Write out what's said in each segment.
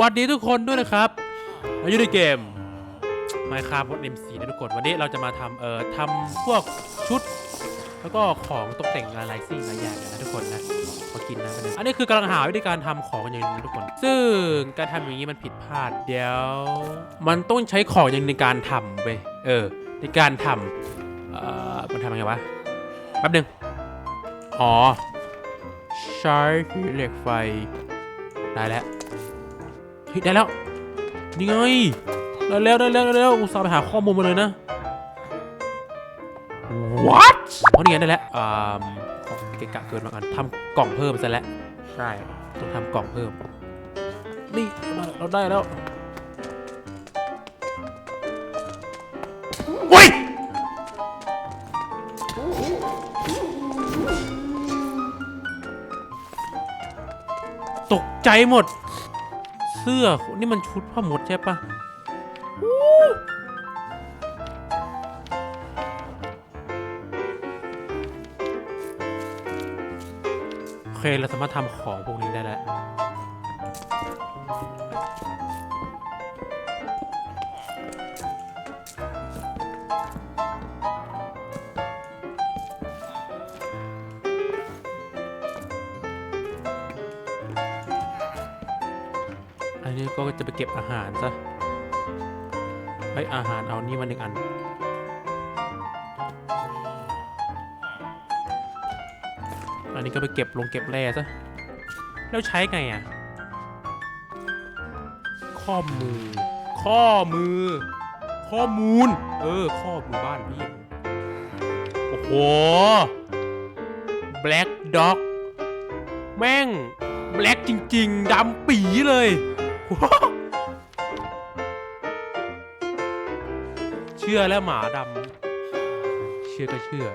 วัสดีทุกคนด้วยนะครับเราอยู่ในเกม Minecraft บน MC นะทุกคน วันนี้เราจะมาทำเอ่อทำพวกชุด แล้วก็ของตกแต่งลายลายซิ่งหลายอย่างนะทุกคนนะขอกินนะประเด็นอันนี้คือกำลังหาวิธีการทำของอย่างนึงนะทุกคน ซึ่งการทำอย่างนี้มันผิดพลาดเดี๋ยว มันต้องใช้ของอย่างในการทำไปเออในการทำเอ่อมันทำยังไงวะแป๊บหนึงอ๋อใช้เหล็กไฟได้แล้ว เฮ้ยได้แล้ว นี่ไง ได้แล้วได้แล้วได้แล้วอุตส่าห์ไปหาข้อมูลมาเลยนะ what อ๋อนี่ไงได้แล้วอ่าของเกะกะเกินบางอันทำกล่องเพิ่มซะแล้ว ใช่ ต้องทำกล่องเพิ่ม นี่เราได้แล้วโอ้ยตกใจหมดเสื้อ นี่มันชุดผ้าหมดใช่ปะโอเค เราสามารถทำของพวกนี้ได้แล้ว อันนี้ก็จะไปเก็บอาหารซะเฮ้ยอาหารเอานี่มาหนึ่งอัน อันนี้ก็ไปเก็บลงเก็บแร่ซะ แล้วใช้ไงอะ ข้อมือ ข้อมือ ข้อมูล เออ ข้อมือบ้านพี่ โอ้โห Black Dog แม่งแบล็กจริง ๆดำปีเลย เชื่อแล้วหมาดำเชื่อก็เชื่อ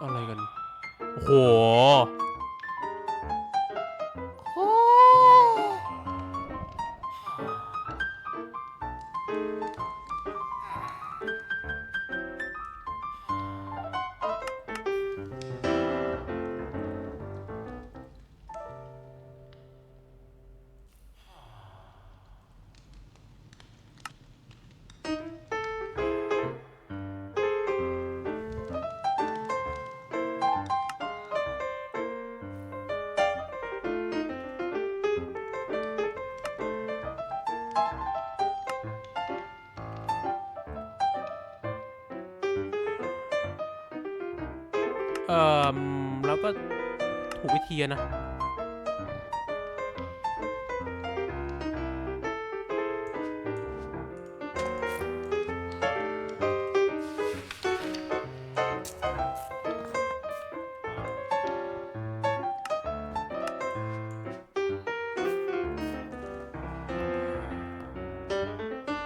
อะไรกัน โอ้โห เออแล้วก็ถูกวิธีนะ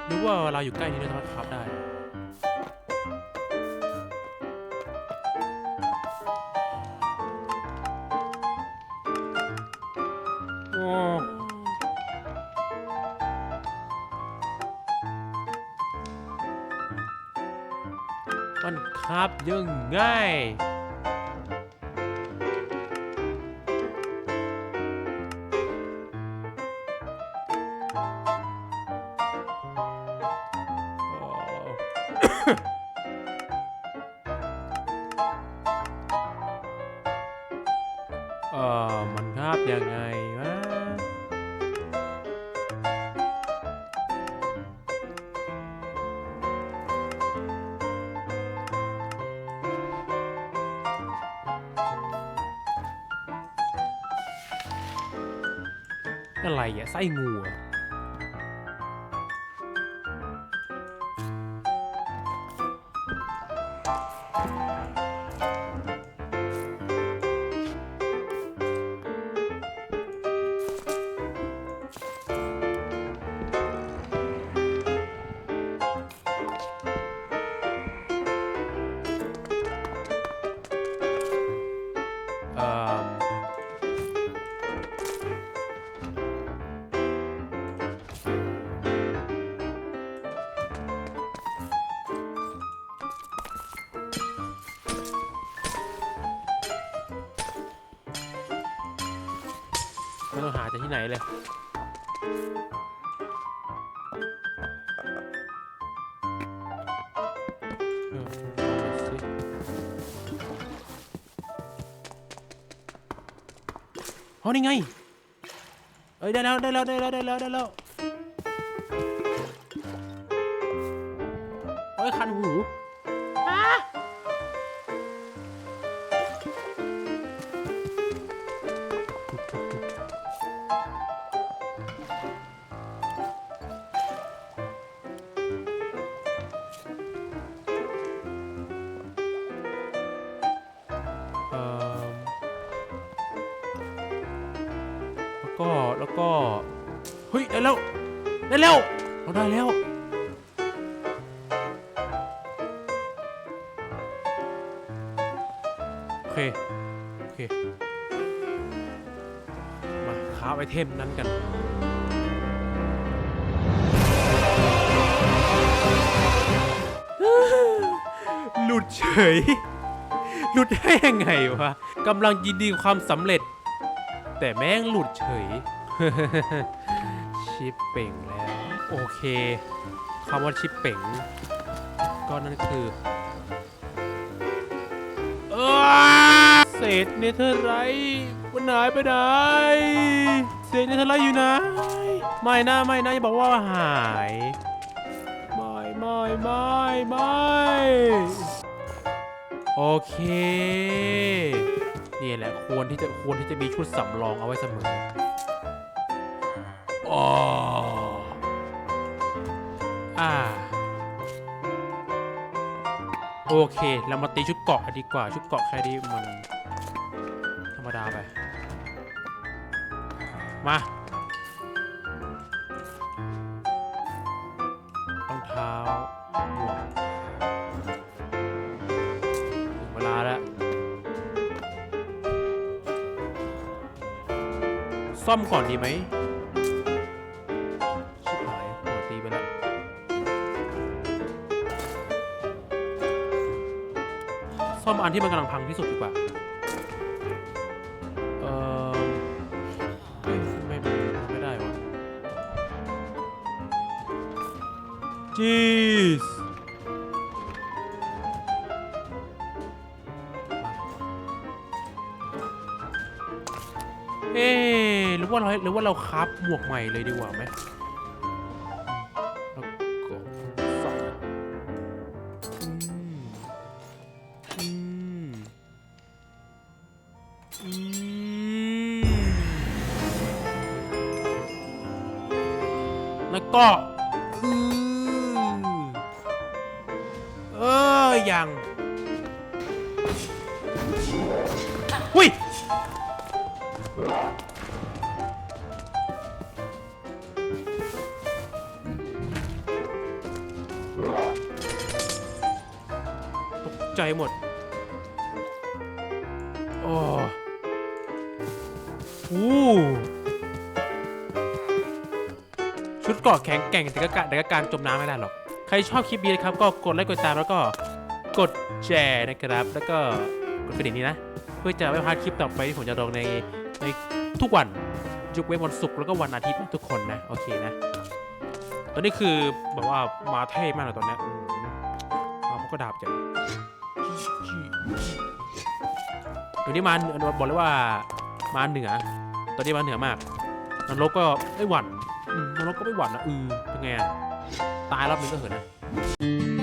หรือว่าเราอยู่ใกล้นี้เราสามารถคราฟได้ มันครับยังไงเออมันครับยังไง อะไรอะไส้งูเหรอเไม่ต้องหาจากที่ไหนเลยเออเอาไปสิอ๋อนี่ไง เอ้ยได้แล้วได้แล้วได้แล้วได้แล้วได้แล้วเอ้ยคันหู แล้วก็ เฮ้ย ได้แล้ว ได้แล้วเราได้แล้ว โอเค โอเค มาค้าไอเทมนั้นกันหลุดเฉย หลุดได้ยังไงวะ กำลังยินดีความสำเร็จ แต่แม่งหลุดเฉย ชิปเป่งแล้ว โอเคคำว่าชิปเป่ง ก็นั่นคือเออเศษเนเธอร์ไรท์มันหายไปไหนเศษเนเธอร์ไรท์อยู่ไหนไม่นะไม่นะอย่าบอกว่าหายไม่ไม่ไม่ไม่โอเค นี่แหละควรที่จะควรที่จะมีชุดสำรองเอาไว้เสมอ อ๋ออ่า โอเค เรามาตีชุดเกาะดีกว่า ชุดเกาะแค่นี้มัน ธรรมดาไป มารองเท้าหมวกถึงเวลาแล้ว ซ่อมก่อนดีไหม ซ่อมอันที่มันกำลังพังที่สุดดีกว่า เออไม่ไม่ไม่ได้วะจีสเอ๊หรือว่าเราหรือว่าเราคราฟหมวกใหม่เลยดีกว่าไหม ก็อืมเออยังหุ้ยตกใจหมดโอ้อู้ชุ กาะแข็งแกร่งแต่ก็การแต่ก็การจมน้ำไม่ได้หรอก ใครชอบคลิปนี้นะครับ ก็กดไลค์กดติดตามแล้วก็กดแชร์นะครับ แล้วก็กดกระดิ่งนี้นะ เพื่อจะไม่พลาดคลิปต่อไปที่ผมจะลงในในทุกวันยกเว้นวันศุกร์แล้วก็วันอาทิตย์ทุกคนนะ โอเคนะ ตอนนี้คือแบบว่ามาเท่มากเลยตอนนี้มาพวกกระดาบจังเดี๋ยวนี้มาบอกเลยว่ามาเหนือ ตอนนี้มาเหนือมากนรกก็ไม่หวั่น ก็ไม่หวั่นนะอือเป็นไงตายรอบนึงก็เหินนะ